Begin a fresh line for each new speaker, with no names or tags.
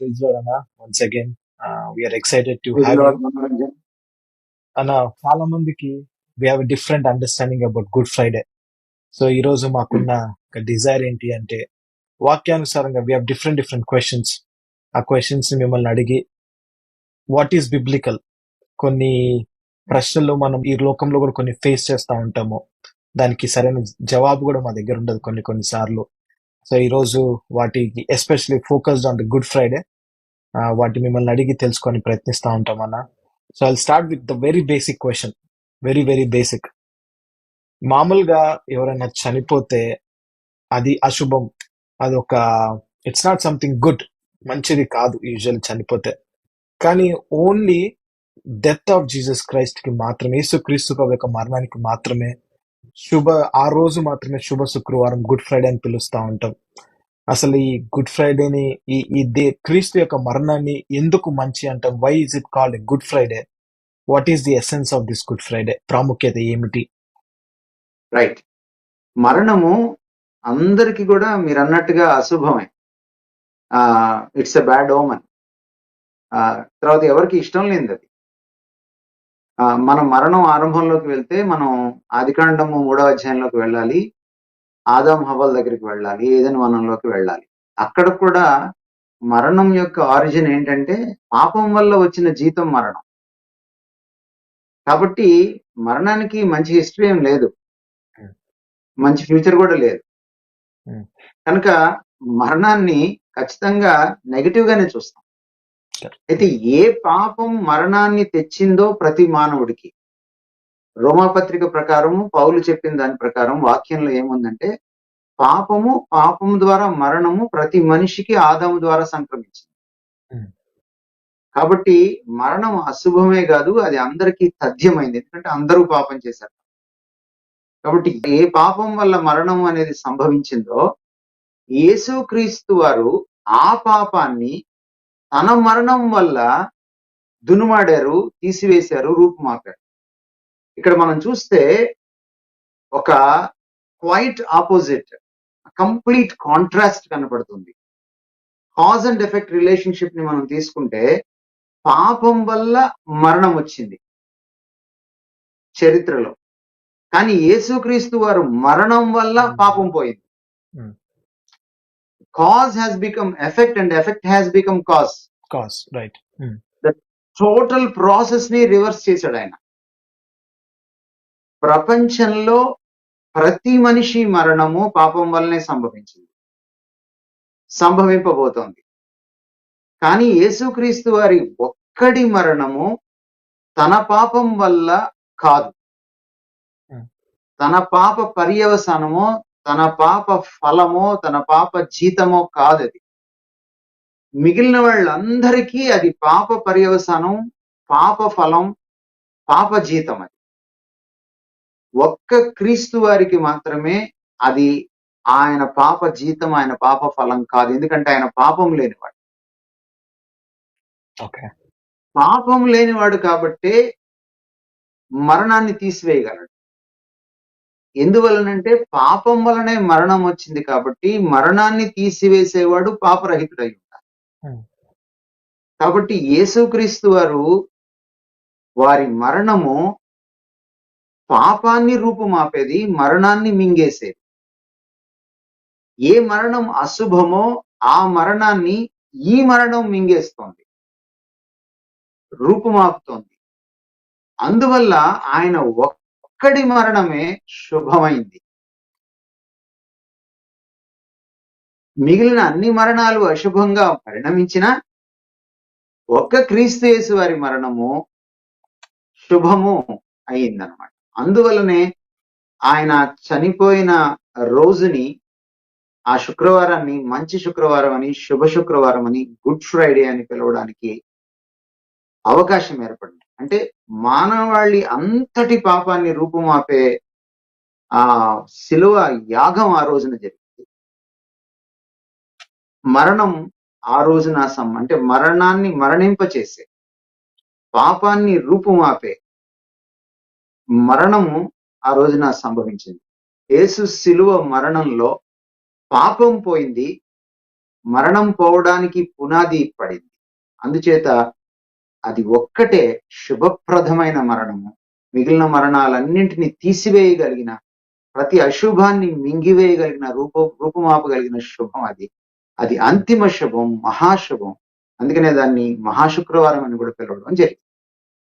Praise Lord అన్న once again we're excited to have అన్న చాలా మందికి we have different understanding about Good Friday so ఈ రోజు మాకున్న ఒక డిజైర్ ఏంటి అంటే వాక్యానుసారంగా we have different different questions ఆ క్వశ్చన్స్ని మిమ్మల్ని అడిగి వాట్ ఈస్ బిబ్లికల్ కొన్ని ప్రశ్నలు మనం ఈ లోకంలో కూడా కొన్ని ఫేస్ చేస్తూ ఉంటాము. దానికి సరైన జవాబు కూడా మా దగ్గర ఉండదు కొన్ని కొన్ని సార్లు. సో ఈ రోజు వాటికి especially focused on the Good Friday వాటి మిమ్మల్ని అడిగి తెలుసుకొని ప్రయత్నిస్తూ ఉంటాం అన్న. So I start with the very basic question very very basic మామూలుగా ఎవరైనా చనిపోతే అది అశుభం. అది ఒక ఇట్స్ నాట్ సంథింగ్ గుడ్ మంచిది కాదు యూజువల్ చనిపోతే. కానీ ఓన్లీ డెత్ ఆఫ్ జీసస్ క్రైస్ట్కి మాత్రమే యేసుక్రీస్తు యొక్క మరణానికి మాత్రమే శుభ ఆ రోజు మాత్రమే శుభ శుక్రవారం గుడ్ ఫ్రైడే అని పిలుస్తూ ఉంటాం. అసలు ఈ గుడ్ ఫ్రైడేని ఈ ఈ దే క్రీస్తు యొక్క మరణాన్ని ఎందుకు మంచి అంటాం? Why is it called Good Friday what is the essence of this Good Friday ప్రాముఖ్యత ఏమిటి?
రైట్ మరణము అందరికి కూడా మీరు అన్నట్టుగా అశుభమే ఇట్స్ ఎ బ్యాడ్ ఓమన్ తర్వాత ఎవరికి ఇష్టం లేనిది అది. మనం మరణం ఆరంభంలోకి వెళ్తే మనం ఆదికాండము మూడవ అధ్యాయంలోకి వెళ్ళాలి. ఆదాం హవల్ దగ్గరికి వెళ్ళాలి ఏదైనా వనంలోకి వెళ్ళాలి. అక్కడ కూడా మరణం యొక్క ఆరిజిన్ ఏంటంటే పాపం వల్ల వచ్చిన జీతం మరణం. కాబట్టి మరణానికి మంచి హిస్టరీ ఏం లేదు. మంచి ఫ్యూచర్ కూడా లేదు. కనుక మరణాన్ని ఖచ్చితంగా నెగటివ్ గానే చూస్తాం. అయితే ఏ పాపం మరణాన్ని తెచ్చిందో ప్రతి మానవుడికి రోమాపత్రిక ప్రకారము పౌలు చెప్పిన దాని ప్రకారం వాక్యంలో ఏముందంటే పాపము పాపము ద్వారా మరణము ప్రతి మనిషికి ఆదాము ద్వారా సంక్రమించింది.
Hmm.
కాబట్టి మరణం అశుభమే కాదు అది అందరికీ తథ్యమైంది. ఎందుకంటే అందరూ పాపం చేశారు. కాబట్టి ఏ పాపం వల్ల మరణం అనేది సంభవించిందో యేసుక్రీస్తు వారు ఆ పాపాన్ని తన మరణం వల్ల దునుమాడారు తీసివేశారు రూపుమాపారు. ఇక్కడ మనం చూస్తే ఒక క్వైట్ ఆపోజిట్ కంప్లీట్ కాంట్రాస్ట్ కనపడుతుంది. కాజ్ అండ్ ఎఫెక్ట్ రిలేషన్షిప్ని మనం తీసుకుంటే పాపం వల్ల మరణం వచ్చింది చరిత్రలో. కానీ యేసుక్రీస్తు వారు మరణం వల్ల పాపం పోయింది.
Hmm.
Cause has become effect and effect has become cause
cause right
total ప్రాసెస్ని రివర్స్ చేశాడు ఆయన. ప్రపంచంలో ప్రతి మనిషి మరణము పాపం వల్లనే సంభవించింది. సంభవింపబోతోంది. కానీ యేసుక్రీస్తు వారి ఒక్కడి మరణము తన పాపం వల్ల కాదు. తన పాప పర్యవసానమో తన పాప ఫలమో తన పాప జీతమో కాదు అది. మిగిలిన వాళ్ళందరికీ అది పాప పర్యవసానం పాప ఫలం పాప జీతం అది. ఒక్క క్రీస్తు వారికి మాత్రమే అది ఆయన పాప జీతం ఆయన పాప ఫలం కాదు. ఎందుకంటే ఆయన పాపం లేనివాడు.
ఓకే.
పాపం లేనివాడు కాబట్టే మరణాన్ని తీసివేయగలడు. ఎందువలనంటే పాపం వలనే మరణం వచ్చింది కాబట్టి మరణాన్ని తీసివేసేవాడు పాపరహితుడై ఉంటాడు.
Hmm.
కాబట్టి యేసుక్రీస్తు వారు వారి మరణము పాపాన్ని రూపుమాపేది మరణాన్ని మింగేసేది. ఏ మరణం అశుభమో ఆ మరణాన్ని ఈ మరణం మింగేస్తోంది రూపుమాపుతోంది. అందువల్ల ఆయన ఒక్కడి మరణమే శుభమైంది. మిగిలిన అన్ని మరణాలు అశుభంగా పరిణమించిన ఒక్క క్రీస్తు యేసు వారి మరణము శుభము అయిందనమాట అందువలనే ఆయన చనిపోయిన రోజుని ఆ శుక్రవారాన్ని మంచి శుక్రవారం అని శుభ శుక్రవారం అని గుడ్ ఫ్రైడే అని పిలవడానికి అవకాశం ఏర్పడింది. అంటే మానవాళి అంతటి పాపాన్ని రూపుమాపే ఆ శిలువ యాగం ఆ రోజున జరిగింది. మరణం ఆ రోజున సమ్ అంటే మరణాన్ని మరణింపచేసే పాపాన్ని రూపుమాపే మరణము ఆ రోజున సంభవించింది. యేసు శిలువ మరణంలో పాపం పోయింది. మరణం పోవడానికి పునాది పడింది. అందుచేత అది ఒక్కటే శుభప్రదమైన మరణము. మిగిలిన మరణాలన్నింటినీ తీసివేయగలిగిన ప్రతి అశుభాన్ని మింగివేయగలిగిన రూప రూపమాపగలిగిన శుభం అది. అది అంతిమ శుభం మహాశుభం. అందుకనే దాన్ని మహాశుక్రవారం అని కూడా పిలవడం జరిగింది.